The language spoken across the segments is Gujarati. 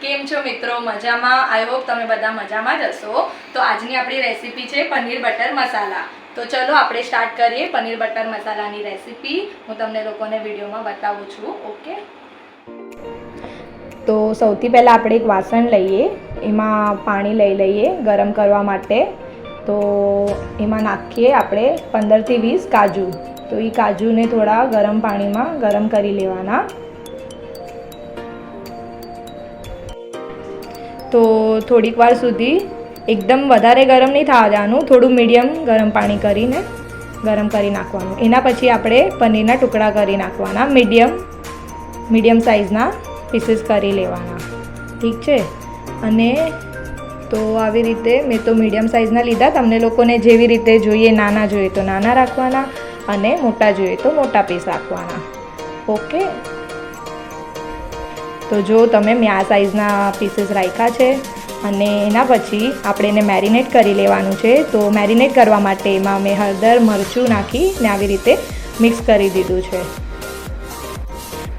કેમ છો મિત્રો? મજામાં? આઈ હોપ તમે બધા મજામાં જ હશો. તો આજની આપણી રેસીપી છે પનીર બટર મસાલા. તો ચલો આપણે સ્ટાર્ટ કરીએ પનીર બટર મસાલાની રેસીપી હું તમને લોકોને વિડીયોમાં બતાવું છું, ઓકે? તો સૌથી પહેલાં આપણે એક વાસણ લઈએ. એમાં પાણી લઈ લઈએ ગરમ કરવા માટે. તો એમાં નાખીએ આપણે પંદરથી વીસ કાજુ. તો એ કાજુને થોડા ગરમ પાણીમાં ગરમ કરી લેવાના. તો થોડીક વાર સુધી એકદમ વધારે ગરમ નહીં થવા દેવાનું, થોડું મીડિયમ ગરમ પાણી કરીને ગરમ કરી નાખવાનું. એના પછી આપણે પનીરના ટુકડા કરી નાખવાના, મીડિયમ મીડિયમ સાઇઝના પીસીસ કરી લેવાના. ઠીક છે? અને તો આવી રીતે મેં તો મીડિયમ સાઇઝના લીધા. તમને લોકોને જેવી રીતે જોઈએ, નાના જોઈએ તો નાના રાખવાના અને મોટા જોઈએ તો મોટા પીસ રાખવાના. ઓકે? તો જો તમે મેં આ સાઇઝના પીસીસ રાખ્યા છે અને એના પછી આપણે એને મેરિનેટ કરી લેવાનું છે, તો મેરિનેટ કરવા માટે એમાં મેં હળદર, મરચું નાખીને આવી રીતે મિક્સ કરી દીધું છે.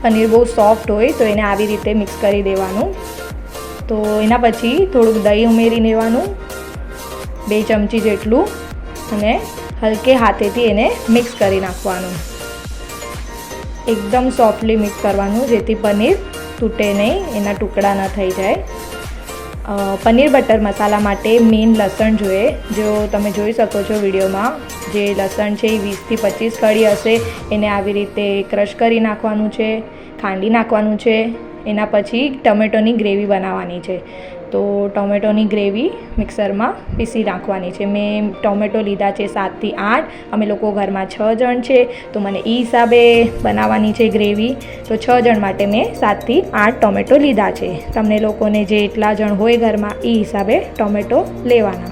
પનીર બહુ સોફ્ટ હોય તો એને આવી રીતે મિક્સ કરી દેવાનું. તો એના પછી થોડુંક દહીં ઉમેરી લેવાનું, બે ચમચી જેટલું, અને હલકે હાથેથી એને મિક્સ કરી નાખવાનું. એકદમ સોફ્ટલી મિક્સ કરવાનું, જેથી પનીર તૂટે નહીં, એના ટુકડા ન થઈ જાય. પનીર બટર મસાલા માટે મેઇન લસણ જોઈએ. જો તમે જોઈ શકો છો વિડીયોમાં, જે લસણ છે એ વીસથી પચીસ કળી હશે, એને આવી રીતે ક્રશ કરી નાખવાનું છે, ખાંડી નાખવાનું છે. એના પછી ટમેટોની ગ્રેવી બનાવવાની છે. તો ટોમેટોની ગ્રેવી મિક્સરમાં પીસી નાખવાની છે. મેં ટોમેટો લીધા છે સાતથી આઠ. અમે લોકો ઘરમાં છ જણ છે. તો મને એ હિસાબે બનાવવાની છે ગ્રેવી. તો છ જણ માટે મેં સાતથી આઠ ટોમેટો લીધા છે. તમને લોકોને જે એટલા જણ હોય ઘરમાં એ હિસાબે ટોમેટો લેવાના.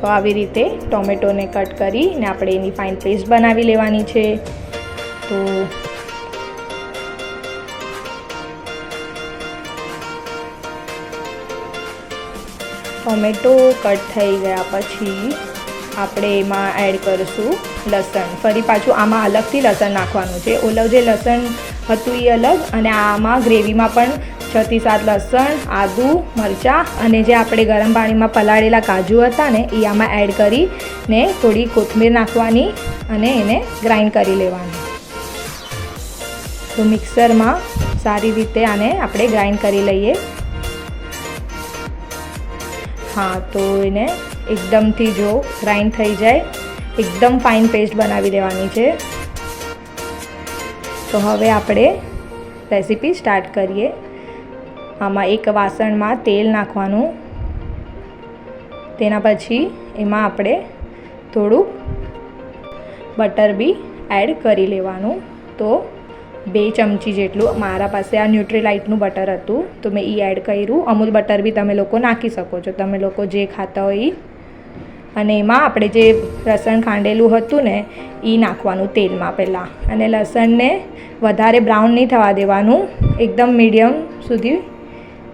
તો આવી રીતે ટોમેટોને કટ કરીને આપણે એની ફાઇન પેસ્ટ બનાવી લેવાની છે. તો ટોમેટો કટ થઈ ગયા પછી આપણે એમાં એડ કરીશું લસણ. ફરી પાછું આમાં અલગથી લસણ નાખવાનું છે. ઓલું જે લસણ હતું એ અલગ અને આમાં ગ્રેવીમાં પણ છથી સાત લસણ, આદું, મરચાં અને જે આપણે ગરમ પાણીમાં પલાળેલા કાજુ હતા ને, એ આમાં એડ કરીને થોડી કોથમીર નાખવાની અને એને ગ્રાઇન્ડ કરી લેવાની. તો મિક્સરમાં સારી રીતે આને આપણે ગ્રાઇન્ડ કરી લઈએ. હા, તો એને એકદમથી જો ગ્રાઇન્ડ થઈ જાય. એકદમ ફાઇન પેસ્ટ બનાવી દેવાની છે. તો હવે આપણે રેસીપી સ્ટાર્ટ કરીએ. આમાં એક વાસણમાં તેલ નાખવાનું. તેના પછી એમાં આપણે થોડું બટર બી એડ કરી લેવાનું. તો બે ચમચી જેટલું મારા પાસે આ ન્યુટ્રીલાઇટનું બટર હતું. તો મેં એ એડ કર્યું. અમૂલ બટર બી તમે લોકો નાખી શકો છો. તમે લોકો જે ખાતા હોય એ અને એમાં આપણે જે લસણ ખાંડેલું હતું ને એ નાખવાનું તેલમાં પહેલાં. અને લસણને વધારે બ્રાઉન નહીં થવા દેવાનું. એકદમ મીડિયમ સુધી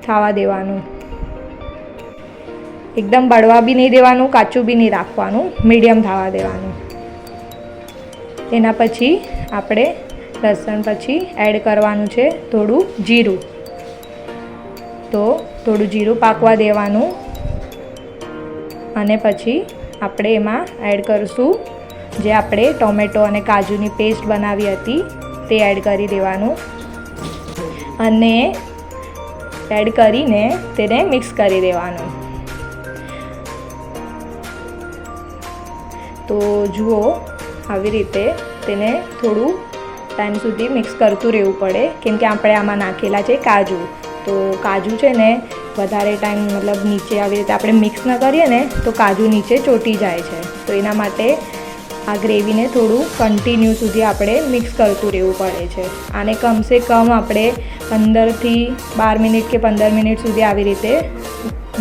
થવા દેવાનું. એકદમ બળવા બી નહીં દેવાનું, કાચું બી નહીં રાખવાનું. મીડિયમ થવા દેવાનું. એના પછી આપણે લસણ પછી એડ કરવાનું છે થોડું જીરું. તો થોડું જીરું પાકવા દેવાનું. અને પછી આપણે એમાં એડ કરીશું જે આપણે ટોમેટો અને કાજુની પેસ્ટ બનાવી હતી તે એડ કરી દેવાનું. અને એડ કરીને તેને મિક્સ કરી દેવાનું. તો જુઓ, આવી રીતે તેને થોડું ટાઈમ સુધી મિક્સ કરતું રહેવું પડે. કેમ કે આપણે આમાં નાખેલા છે કાજુ. તો કાજુ છે ને વધારે ટાઈમ મતલબ નીચે આવી રીતે આપણે મિક્સ ન કરીએ ને, તો કાજુ નીચે ચોંટી જાય છે. તો એના માટે આ ગ્રેવીને થોડું કન્ટિન્યુ સુધી આપણે મિક્સ કરતું રહેવું પડે છે. આને કમસે કમ આપણે પંદરથી બાર મિનિટ કે પંદર મિનિટ સુધી આવી રીતે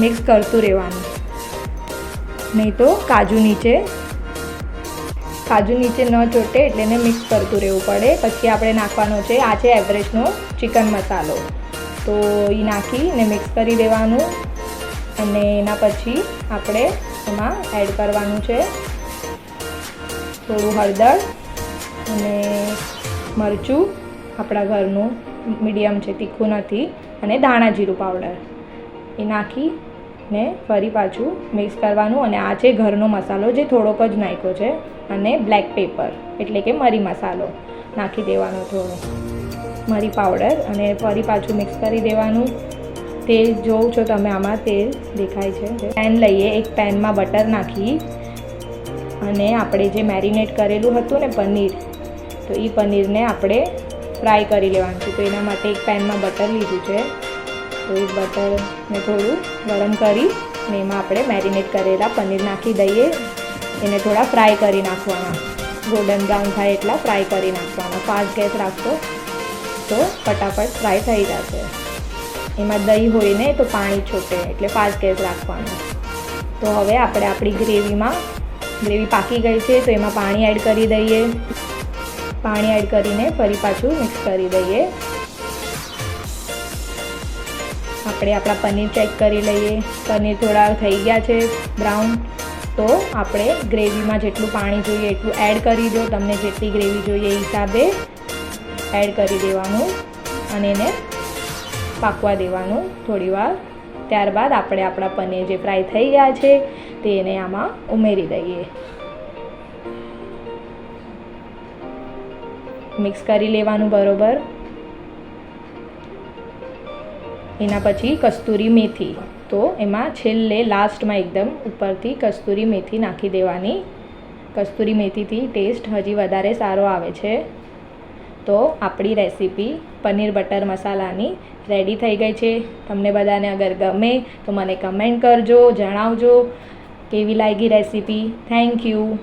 મિક્સ કરતું રહેવાનું. નહીં તો કાજુ નીચે કાજુ નીચે ન ચોટે એટલે એને મિક્સ કરતું રહેવું પડે. પછી આપણે નાખવાનો છે આ છે એવરેજનો ચિકન મસાલો તો એ નાખીને મિક્સ કરી દેવાનું. અને એના પછી આપણે એમાં એડ કરવાનું છે થોડું હળદર અને મરચું, આપણા ઘરનું મીડિયમ છે, તીખું નથી, અને ધાણા જીરું પાવડર એ નાખીને ફરી પાછું મિક્સ કરવાનું અને આ છે ઘરનો મસાલો જે થોડોક જ નાખ્યો છે અને બ્લેક પેપર, એટલે કે મરી મસાલો નાખી દેવાનો થોડો. મરી પાવડર અને ફરી પાછું મિક્સ કરી દેવાનું. તેલ જોઉં છો તમે, આમાં તેલ દેખાય છે. પેન લઈએ, એક પેનમાં બટર નાખી અને આપણે જે મેરિનેટ કરેલું હતું ને પનીર, તો એ પનીરને આપણે ફ્રાય કરી લેવાનું છે. તો એના માટે એક પેનમાં બટર લીધું છે. તો એ બટરને થોડું ગરમ કરી અને એમાં આપણે મેરિનેટ કરેલા પનીર નાખી દઈએ. એને થોડા ફ્રાય કરી નાખવાના. ગોલ્ડન બ્રાઉન થાય એટલા ફ્રાય કરી નાખવાના. ફાસ્ટ ગેસ રાખશો તો ફટાફટ ફ્રાય થઈ જશે. એમાં દહીં હોય ને તો પાણી છૂટે એટલે ફાસ્ટ ગેસ રાખવાનું. તો હવે આપણે આપણી ગ્રેવીમાં, ગ્રેવી પાકી ગઈ છે તો એમાં પાણી એડ કરી દઈએ. પાણી એડ કરીને ફરી પાછું મિક્સ કરી દઈએ. આપણે આપણા પનીર ચેક કરી લઈએ. પનીર થોડા થઈ ગયા છે બ્રાઉન તો આપણે ગ્રેવીમાં જેટલું પાણી જોઈએ એટલું એડ કરી દો. તમને જેટલી ગ્રેવી જોઈએ એ હિસાબે એડ કરી દેવાનું અને એને પાકવા દેવાનું થોડીવાર ત્યારબાદ આપણે આપણા પનીર જે ફ્રાય થઈ ગયા છે તેને આમાં ઉમેરી દઈએ. મિક્સ કરી લેવાનું બરોબર. એના પછી કસ્તુરી મેથી. તો એમાં છેલ્લે લાસ્ટમાં એકદમ ઉપરથી કસ્તુરી મેથી નાખી દેવાની. કસ્તુરી મેથીથી ટેસ્ટ હજી વધારે સારો આવે છે. તો આપણી રેસીપી પનીર બટર મસાલાની રેડી થઈ ગઈ છે. તમને બધાને અગર ગમે તો મને કમેન્ટ કરજો, જણાવજો. કેવી લાગી રેસીપી? Thank you